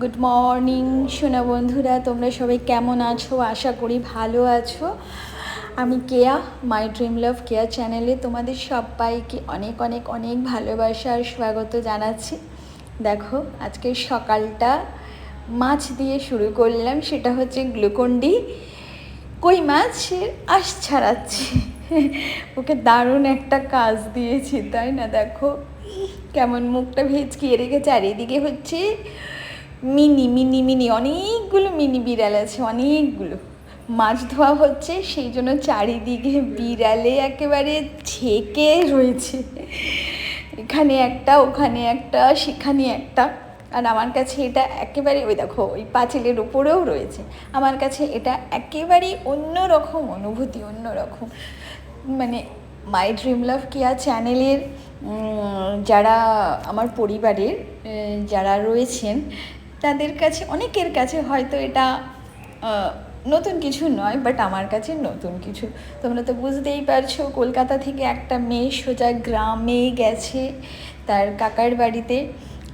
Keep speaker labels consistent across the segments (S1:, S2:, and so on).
S1: Good morning সোনা বন্ধুরা, তোমরা সবাই কেমন আছো? আশা করি ভালো আছো। আমি কেয়া মাই ড্রিম লাভ কেয়া চ্যানেলে তোমাদের সবাইকে অনেক অনেক অনেক ভালোবাসা আর স্বাগত জানাচ্ছি। দেখো, আজকে সকালটা মাছ দিয়ে শুরু করলাম, সেটা হচ্ছে গ্লুকন্ডি কই মাছের আশ ছাড়াচ্ছি। ওকে দারুণ একটা কাজ দিয়েছি, তাই না? দেখো, কেমন মুখটা ভেজকিয়ে রেখেছে, আর এদিকে হচ্ছে মিনি মিনি মিনি, অনেকগুলো মিনি বিড়াল আছে, অনেকগুলো। মাছ ধোয়া হচ্ছে, সেই জন্য চারিদিকে বিড়ালে একেবারে ছেকে রয়েছে। এখানে একটা, ওখানে একটা, সেখানে একটা। আর আমার কাছে এটা একেবারে, ওই দেখো, ওই পাঁচিলের উপরেও রয়েছে। আমার কাছে এটা একেবারেই অন্যরকম অনুভূতি, অন্যরকম। মানে মাই ড্রিম লাভ কেয়া চ্যানেলের যারা আমার পরিবারের যারা রয়েছেন তাদের কাছে, অনেকের কাছে হয়তো এটা নতুন কিছু নয় বাট আমার কাছে নতুন কিছু। তোমরা তো বুঝতেই পারছ, কলকাতা থেকে একটা মেয়ে সোজা গ্রামে গেছে তার কাকার বাড়িতে।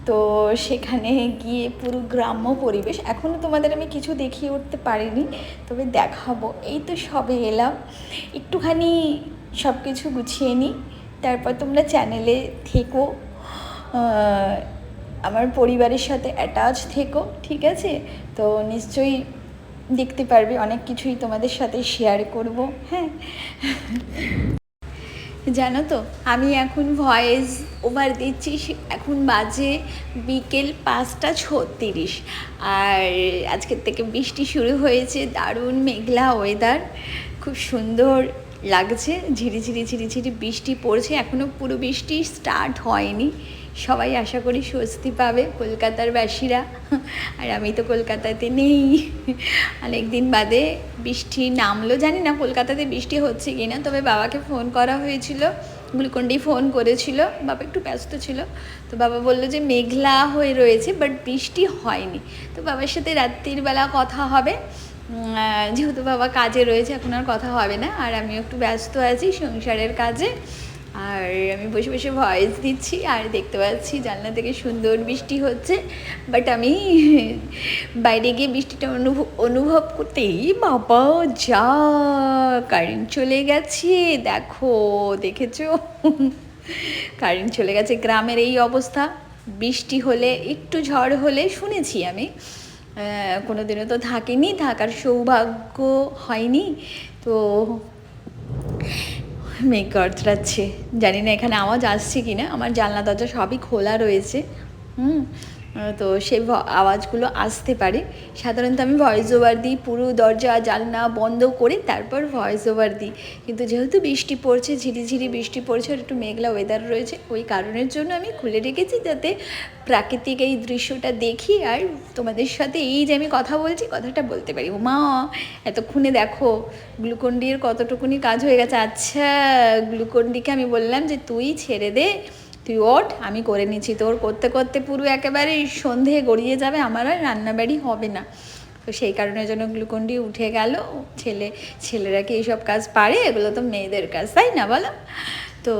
S1: তো সেখানে গিয়ে পুরো গ্রাম্য পরিবেশ। এখনও তোমাদের আমি কিছু দেখিয়ে উঠতে পারিনি, তবে দেখাবো। এই তো সবে এলাম। একটুখানি সব কিছু গুছিয়ে নিই। তারপর তোমরা চ্যানেলে থেকো। আমার পরিবারের সাথে অ্যাটাচ থেকো, ঠিক আছে? তো নিশ্চয়ই দেখতে পারবে, অনেক কিছুই তোমাদের সাথে শেয়ার করব হ্যাঁ? জানো তো, আমি এখন ভয়েস ওভার দিচ্ছি এখন বাজে বিকেল পাঁচটা ছত্রিশ। আর আজকের থেকে বৃষ্টি শুরু হয়েছে, দারুণ মেঘলা ওয়েদার খুব সুন্দর। লাগছে ঝিরিঝিরি ঝিরিঝিরি বৃষ্টি পড়ছে এখনও পুরো বৃষ্টি স্টার্ট হয়নি। সবাই আশা করি স্বস্তি পাবে কলকাতার বাসীরা। আর আমি তো কলকাতাতে নেই। অনেক দিন বাদে বৃষ্টি নামলো, জানি না কলকাতাতে বৃষ্টি হচ্ছে কি না তবে বাবাকে ফোন করা হয়েছিল, গ্লুকন্ডি ফোন করেছিল, বাবা একটু ব্যস্ত ছিল, তো বাবা বলল যে মেঘলা হয়ে রয়েছে বাট বৃষ্টি হয়নি। তো বাবার সাথে রাত্রির বেলা কথা হবে। যেহেতু বাবা কাজে রয়েছে, এখন আর কথা হবে না। আর আমি একটু ব্যস্ত আছি সংসারের কাজে। আর আমি বসে বসে ভয়েস দিচ্ছি, আর দেখতে পাচ্ছি জানলা থেকে সুন্দর বৃষ্টি হচ্ছে। বাট আমি বাইরে গিয়ে বৃষ্টিটা অনুভব অনুভব করতেই বাবা, যা কারেন্ট চলে গেছে, দেখো, দেখেছ? কারেন্ট চলে গেছে, গ্রামের এই অবস্থা। বৃষ্টি হলে, একটু ঝড় হলে শুনেছি আমি। কোনো দিনও তো থাকিনি, থাকার সৌভাগ্য হয়নি। তো মেঘ গড়াচ্ছে জানি না এখানে আওয়াজ আসছে কি না আমার জানলা দরজা সবই খোলা রয়েছে। হুম। তো সেই আওয়াজগুলো আসতে পারে। সাধারণত আমি ভয়েস ওভার দিই, পুরো দরজা, জানলা বন্ধ করে তারপর ভয়েস ওভার দিই। কিন্তু যেহেতু বৃষ্টি পড়ছে ঝিরিঝিরি বৃষ্টি পড়ছে আর একটু মেঘলা ওয়েদার রয়েছে, ওই কারণের জন্য আমি খুলে রেখেছি যাতে প্রাকৃতিক এই দৃশ্যটা দেখি আর তোমাদের সাথে এই যে আমি কথা বলছি, কথাটা বলতে পারি। মা, এতক্ষণে দেখো গ্লুকন্ডির কতটুকুনি কাজ হয়ে গেছে। আচ্ছা গ্লুকন্ডিকে আমি বললাম যে তুই ছেড়ে দে তুই ওঠ, আমি করে নিচ্ছি তোর। করতে করতে পুরো একেবারে সন্ধে গড়িয়ে যাবে, আমার আর রান্নাবাড়ি হবে না। তো সেই কারণের জন্য গ্লুকন্ডি উঠে গেল। ছেলে, ছেলেরা কি এইসব কাজ পারে? এগুলো তো মেয়েদের কাজ, তাই না বলো? তো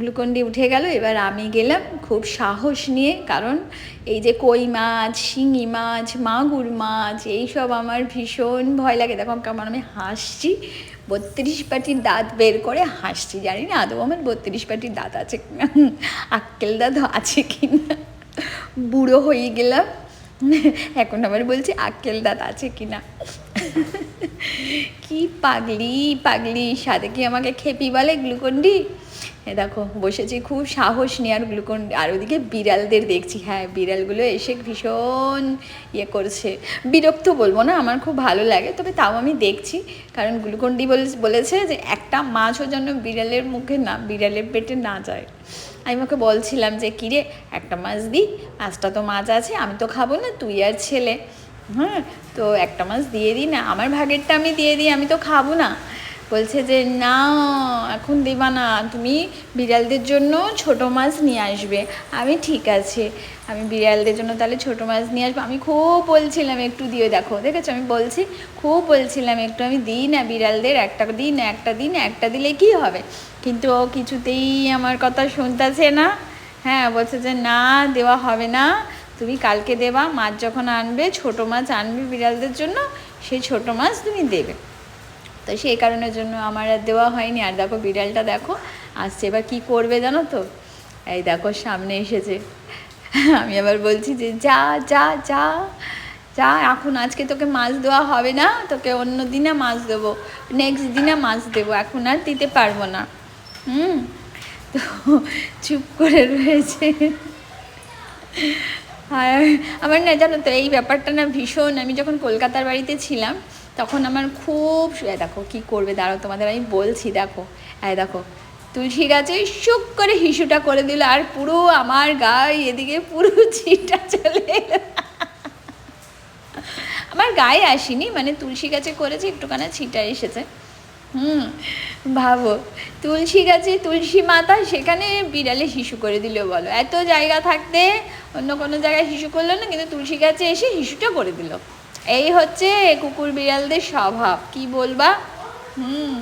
S1: গ্লুকন্ডি উঠে গেল, এবার আমি গেলাম খুব সাহস নিয়ে, কারণ এই যে কই মাছ, শিঙি মাছ, মাগুর মাছ এইসব আমার ভীষণ ভয় লাগে। দেখো কেমন আমি হাসছি, বত্রিশ পাটির দাঁত বের করে হাসছি, জানি না আদৌ আমার বত্রিশ পাটির দাঁত আছে আক্কেল দাঁত আছে কিনা। বুড়ো হয়ে গেলাম, এখন আবার বলছি আক্কেল দাঁত আছে কিনা। কি পাগলি পাগলি। সাথে কি আমাকে খেপি বলে গ্লুকন্ডি দেখো, বসেছি খুব সাহস নিয়ে আর গ্লুকন আর ওদিকে বিড়ালদের দেখছি। হ্যাঁ বিড়ালগুলো এসে ভীষণ ইয়ে করছে। বিরক্ত বলব না, আমার খুব ভালো লাগে। তবে তাও আমি দেখছি। কারণ গ্লুকন্ডি বলে- বলেছে যে একটা মাছও যেন বিড়ালের মুখে না, বিড়ালের পেটে না যায়। আমি ওকে বলছিলাম যে, কিরে, একটা মাছ দিই মাছটা তো মাছ আছে, আমি তো খাব না, তুই আর ছেলে। হ্যাঁ তো একটা মাছ দিয়ে দিই না, আমার ভাগেরটা আমি দিয়ে দিই, আমি তো খাব না। বলছে যে, না, এখন দেবা না, তুমি বিড়ালদের জন্য ছোট মাছ নিয়ে আসবে। আমি, ঠিক আছে। আমি, বিড়ালদের জন্য তাহলে ছোট মাছ নিয়ে আসব। আমি খুব বলছিলাম, একটু দিয়ে দেখো। দেখেছ? আমি বলছি, খুব বলছিলাম, একটু আমি দিই না বিড়ালদের, একটা দিই না, একটা দিন একটা দিলে কি হবে? কিন্তু ও কিছুতেই আমার কথা শুনতেছে না। হ্যাঁ বলছে যে, না, দেওয়া হবে না। তুমি কালকে দেবা, মাছ যখন আনবে, ছোট মাছ আনবে বিড়ালদের জন্য, সেই ছোট মাছ তুমি দেবে। তো সেই কারণের জন্য আমার আর দেওয়া হয়নি। আর দেখো বিড়ালটা দেখো, আসছে। এবার কী করবে জানো তো? এই দেখো সামনে এসেছে। আমি আবার বলছি যে, যা যা যা যা, এখন আজকে তোকে মাছ দেওয়া হবে না, তোকে অন্য দিনে মাছ দেবো নেক্সট দিনে মাছ দেবো, এখন আর দিতে পারব না। হুম? তো চুপ করে রয়েছে। আর আমার না জানো তো, এই ব্যাপারটা না ভীষণ। আমি যখন কলকাতার বাড়িতে ছিলাম, তখন আমার খুব দেখো কি করবে, দাঁড়াও তোমাদের আমি বলছি, দেখো। হ্যাঁ দেখো তুলসী গাছে শুক করে হিসুটা করে দিল আর পুরো আমার গায়ে এদিকে পুরো ছিটা চলে এলো। আমার গায়ে আসেনি মানে তুলসী গাছে করেছে, একটুখানি ছিটা এসেছে। হুম, ভাবো। তুলসী গাছে তুলসী মাতা, সেখানে বিড়ালে শিশু করে দিল বলো। এত জায়গা থাকতে অন্য কোনো জায়গায় শিশু করল না, কিন্তু তুলসী গাছে এসে শিশুটা করে দিল। এই হচ্ছে কুকুর বিড়ালদের স্বভাব, কি বলবা? হুম,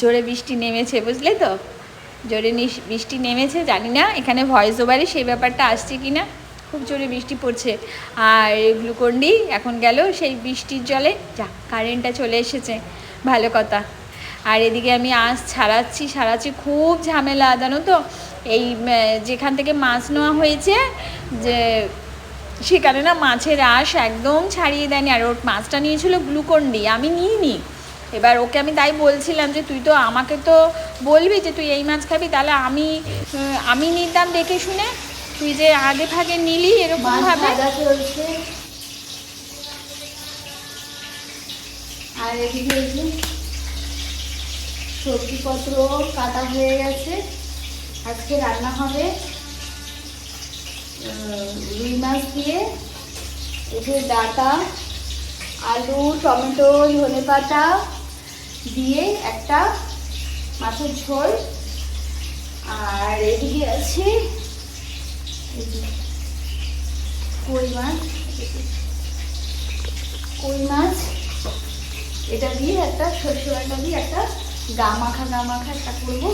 S1: জোরে বৃষ্টি নেমেছে, বুঝলে তো? জোরে বৃষ্টি নেমেছে, জানি না, এখানে ভয়েস ওভারে সেই ব্যাপারটা আসছে কি না খুব জোরে বৃষ্টি পড়ছে। আর গ্লুকন্ডি এখন গেল সেই বৃষ্টির জলে। যা কারেন্টটা চলে এসেছে। ভালো কথা। আর এদিকে আমি আঁশ ছাড়াচ্ছি ছাড়াচ্ছি খুব ঝামেলা জানো তো? এই যেখান থেকে মাছ নেওয়া হয়েছে যে সেখানে না মাছের আঁশ একদম ছাড়িয়ে দেয়নি। আর ওর মাছটা নিয়েছিল গ্লুকন্ডি আমি নিইনি। এবার ওকে আমি তাই বলছিলাম যে তুই তো আমাকে তো বলবি যে তুই এই মাছ খাবি তাহলে আমি আমি নিতাম দেখে শুনে। তুই যে আগে ভাগে নিলি এরকম
S2: মাছ
S1: ভাবে
S2: ভাজা চলছে আর এদিকে এই সবজিপত্র কাটা হয়ে গেছে। আজকে রান্না হবে রুই মাছ দিয়ে। যে ডাটা, আলু, টমেটো, ধনে পাতা দিয়ে একটা মাছের ঝোল। আর এদিকে আছে কই মাছ কই মাছ? এটা দিয়ে একটা সর্ষে বাটা দিয়ে একটা গা মাখা গা মাখা একটা করব।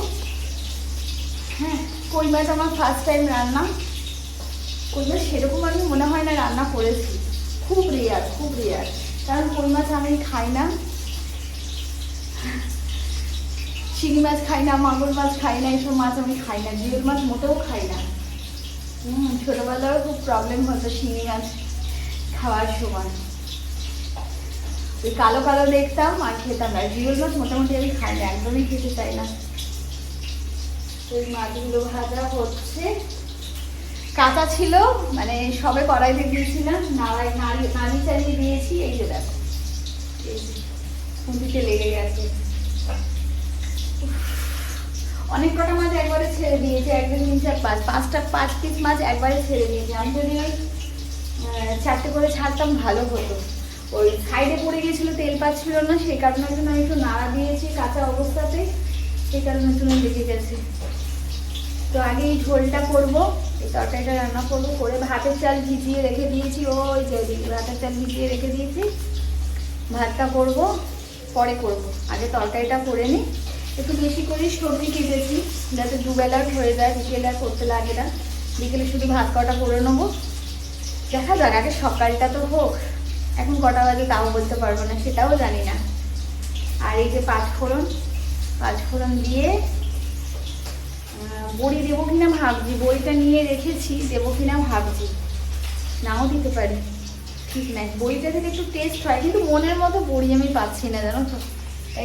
S2: হ্যাঁ কই মাছ আমার ফার্স্ট টাইম রান্না। কই মাছ সেরকম আমি মনে হয় না রান্না করেছি। খুব রেয়ার খুব রেয়ার কারণ কই মাছ আমি খাই না। শিঙি মাছ খাই না, মাগুর মাছ খাই না এইসব মাছ আমি খাই না, জিওল মাছ মোটেও খাই না। হুম ছোটবেলায় খুব প্রবলেম হতো শিঙি মাছ খাওয়ার সময়। ওই কালো কালো দেখতাম আর খেতাম না। জিওল মাছ মোটামুটি আমি খাই না, একদমই খেতে চাই না। ওই মাছগুলো ভাজা হচ্ছে। কাঁচা ছিল মানে সবে কড়াইতে দিয়েছিলাম, নাড়াই নাড়ি নাড়ি চালিয়ে দিয়েছি, এই যে দেখো। এই খুঁটিতে লেগে গেছে। অনেক কটা মাছ একবারে ছেড়ে দিয়েছে একদিন তিন চার পাঁচ। পাঁচটা পাঁচ পিস মাছ একবারে ছেড়ে দিয়েছে। আমি যদি ওই চারটে করে ছাড়তাম ভালো হতো। ওই সাইডে পড়ে তেল পাচ্ছিল না, সেই কারণের জন্য আমি একটু নাড়া দিয়েছি কাঁচা অবস্থাতে, সেই কারণে জন্য লেগে গেছে। তো আগে এই ঝোলটা করব, এই তরকারিটা রান্না করব, করে ভাতের চাল ভিজিয়ে রেখে দিয়েছি, ওই যে ভাতের চাল ভিজিয়ে রেখে দিয়েছি। ভাতটা করব, পরে করব। আগে তরকারিটা করে নিই। একটু বেশি করে সবজি কেটেছি, যাতে দুবেলার হয়ে যায়, বিকেলে আর করতে লাগে না। বিকেলে শুধু ভাত কটা করে নেব। দেখা যাক, আগে সকালটা তো হোক। এখন কটা বাজে তাও বলতে পারব না, সেটাও জানি না। আর এই যে পাঁচফোড়ন পাঁচফোড়ন দিয়ে বড়ি দেবো কিনা ভাবছি, বড়িটা নিয়ে রেখেছি, দেবো কিনা ভাবছি। নাও দিতে পারি। ঠিক নাই, বড়িটা থেকে একটু টেস্ট হয়, কিন্তু মনের মতো বড়ি আমি পাচ্ছি না, জানো তো।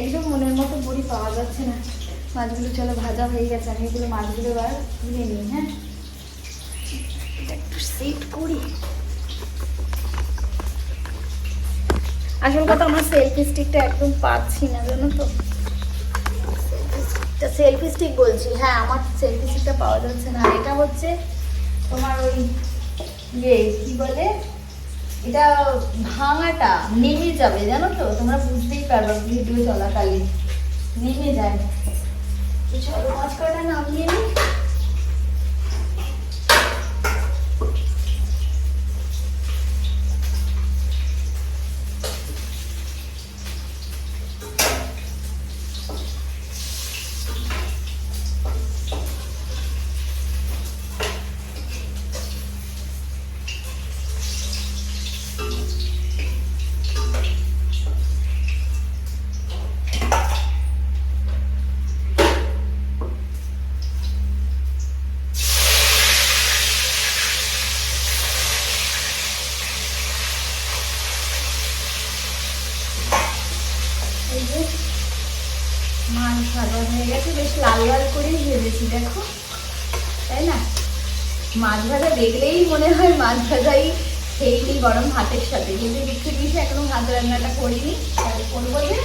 S2: একদম মনের মতো বড়ি পাওয়া যাচ্ছে না। মাছগুলো চলো ভাজা হয়ে গেছে, আমি এগুলো মাছগুলো এবার তুলে নিই হ্যাঁ? এটা একটু সেট করি। আসল কথা, আমার সেলফি স্টিকটা একদম পাচ্ছি না, জানো তো। সেলফি স্টিক বলছি হ্যাঁ আমার সেলফি স্টিকটা পাওয়া যাচ্ছে না। এটা হচ্ছে তোমার ওই ইয়ে কি বলে? এটা ভাঙাটা, নেমে যাবে, জানো তো? তোমরা বুঝতেই পারবে ভিডিও চলাকালীন। নেমে যায়। চলো মাছ কটা নামিয়ে নিই গরম হয়ে গেছে, বেশ লাল লাল করেই ভেবেছি দেখো। তাই না? মাছ ভাজা দেখলেই মনে হয় মাছ ভাজাই খেয়ে নিই গরম ভাতের সাথে। কিন্তু বিক্ষু দিয়েছে, এখনও ভাত রান্নাটা করিনি। তাহলে করব যে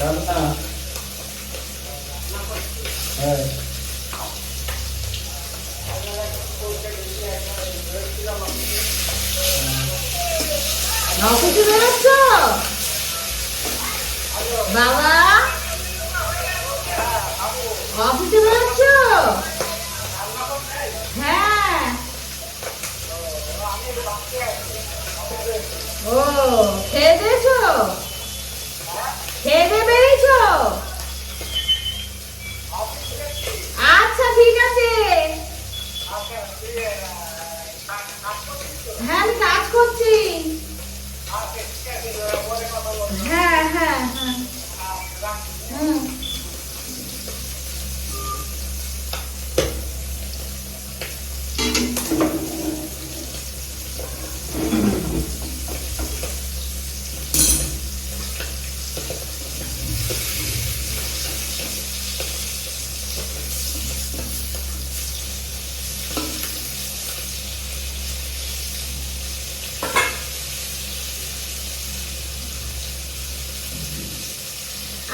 S3: রান্না হ্যাঁ
S2: অফিসে বেরোচ্ছ বাবা অফিসে বেরোচ্ছ হ্যাঁ ও, খেয়ে দিয়েছ? খেয়ে দিয়ে বেরিয়েছো? আচ্ছা ঠিক আছে। হ্যাঁ আমি কাজ করছি। হ্যাঁ হ্যাঁ হ্যাঁ হুম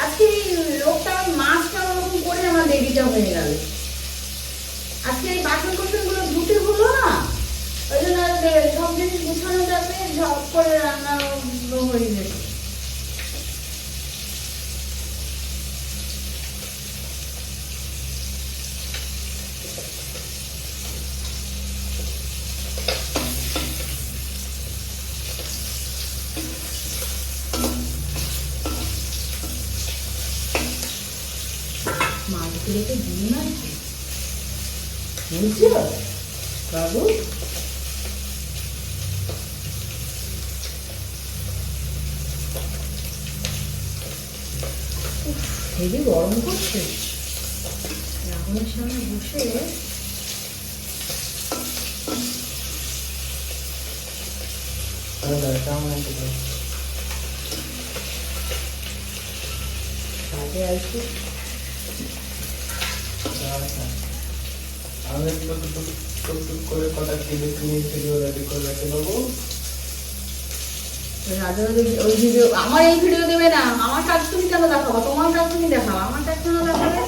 S2: আজকে এই লোকটা ওই মাছটা ওরকম করে আমার দেরিটা হয়ে গেল আজকে এই বাসন কোসনগুলো ধুতে হলো না ওই জন্য আর দে- সব জিনিস গুছানো যাবে ঝপ করে রান্না হয়ে যেত মাছগুলো তো ডিম বুঝছ বাবু হেবি গরম করছে। রাবণের সামনে বসে কাজে
S3: আচ্ছা আমি করে কটা ক্লিপ তুমি ভিডিও রেডি করে রেখে দেবো
S2: ভিডিও আমার এই ভিডিও দেবে না। আমার কাজ তুমি কেন দেখাবো তোমার কাজ তুমি দেখাও আমার কাজ কেন দেখাবে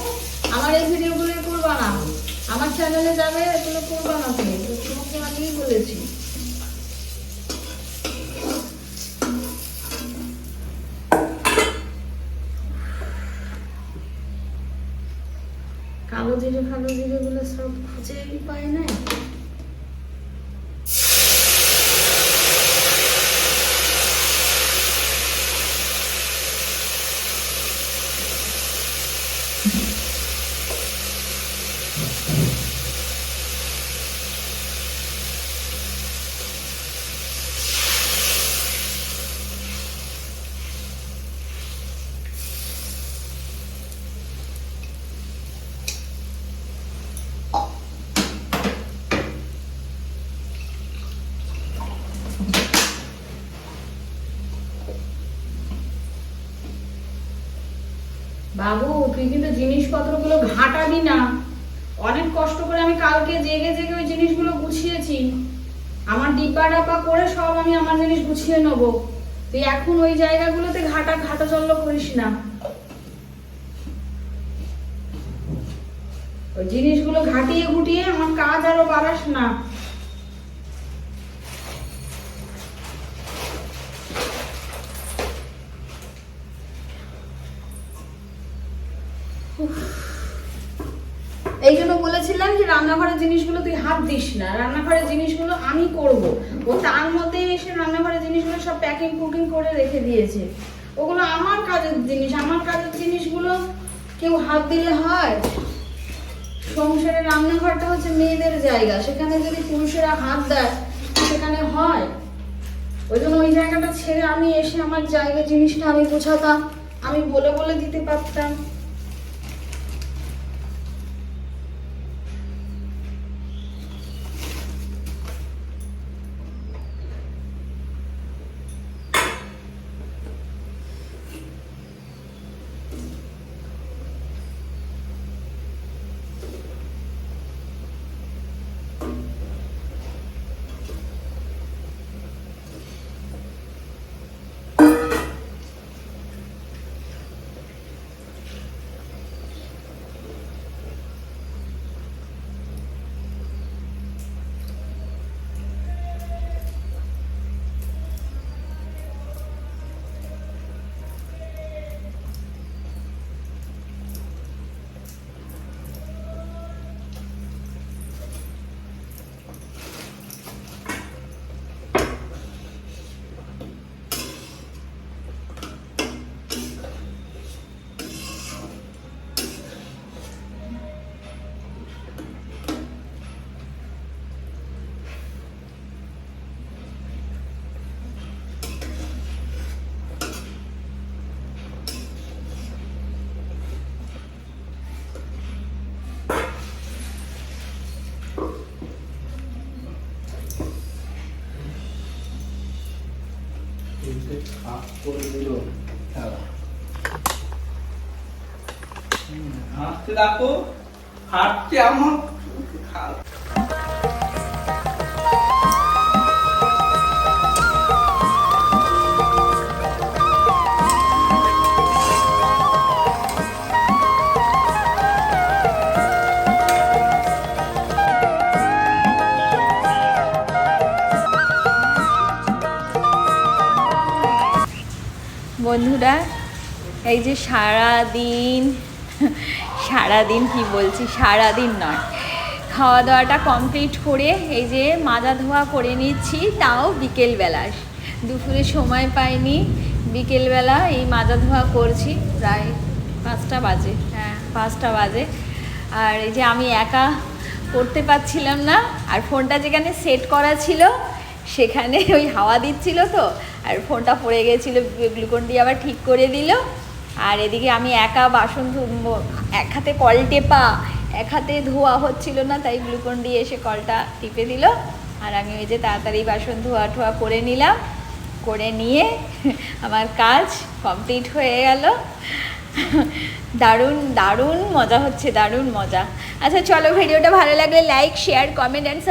S2: আমার এই ভিডিওগুলো করবা না। আমার চ্যানেলে যাবে এগুলো করবা না তুমি তোমাকে আগেই বলেছি কালো জিরে কালো জিরে গুলো সব খুঁজেই পায় না বাবু তুই কিন্তু জিনিসপত্রগুলো ঘাটাবি না। অনেক কষ্ট করে আমি কালকে জেগে জেগে ওই জিনিসগুলো গুছিয়েছি। আমার ডিব্বা ডাব্বা করে সব আমি আমার জিনিস গুছিয়ে নেব। তুই এখন ওই জায়গাগুলোতে ঘাটা ঘাটা চল্ল করিস না। ওই জিনিসগুলো ঘাটিয়ে ঘুটিয়ে আমার কাজ আরও বাড়াস না এই জন্য বলেছিলাম যে রান্নাঘরের জিনিসগুলো তুই হাত দিস না, রান্নাঘরের জিনিসগুলো আমি করব। ও তার মধ্যে এসে রান্নাঘরের জিনিসগুলো সব প্যাকিং কুকিং করে রেখে দিয়েছে। ওগুলো আমার কাজের জিনিস, আমার কাজের জিনিসগুলো কেউ হাত দিলে হয়? সংসারের রান্নাঘরটা হচ্ছে মেয়েদের জায়গা, সেখানে যদি পুরুষেরা হাত দেয়, সেখানে হয়? ওই জন্য ওই জায়গাটা ছেড়ে আমি এসে আমার জায়গা জিনিসটা আমি গোছাতাম, আমি বলে বলে দিতে পারতাম।
S3: দেখো হাঁটতে আমার
S1: বন্ধুরা এই যে সারা দিন সারা দিন কি বলছি সারা দিন নয়। খাওয়া দাওয়াটা কমপ্লিট করে এই যে মাজা ধোয়া করে নিচ্ছি তাও বিকেলবেলা। দুপুরে সময় পাইনি বিকেলবেলা এই মাজা ধোয়া করছি প্রায় পাঁচটা বাজে। হ্যাঁ। পাঁচটা বাজে। আর এই যে আমি একা করতে পারছিলাম না আর ফোনটা যেখানে সেট করা ছিল সেখানে ওই হাওয়া দিচ্ছিল তো আর ফোনটা পড়ে গেছিল গ্লুকন ডি আবার ঠিক করে দিল। আর এদিকে আমি একা বাসন এক হাতে কল টেপা, এক হাতে ধোয়া হচ্ছিল না, তাই গ্লুকন ডি এসে কলটা টিপে দিল। আর আমি ওই যে তাড়াতাড়ি বাসন ধোয়া ঠোয়া করে নিলাম। করে নিয়ে আমার কাজ কমপ্লিট হয়ে গেল। দারুণ দারুণ মজা হচ্ছে, দারুণ মজা। আচ্ছা চলো ভিডিওটা ভালো লাগলে লাইক শেয়ার কমেন্ট অ্যান্ড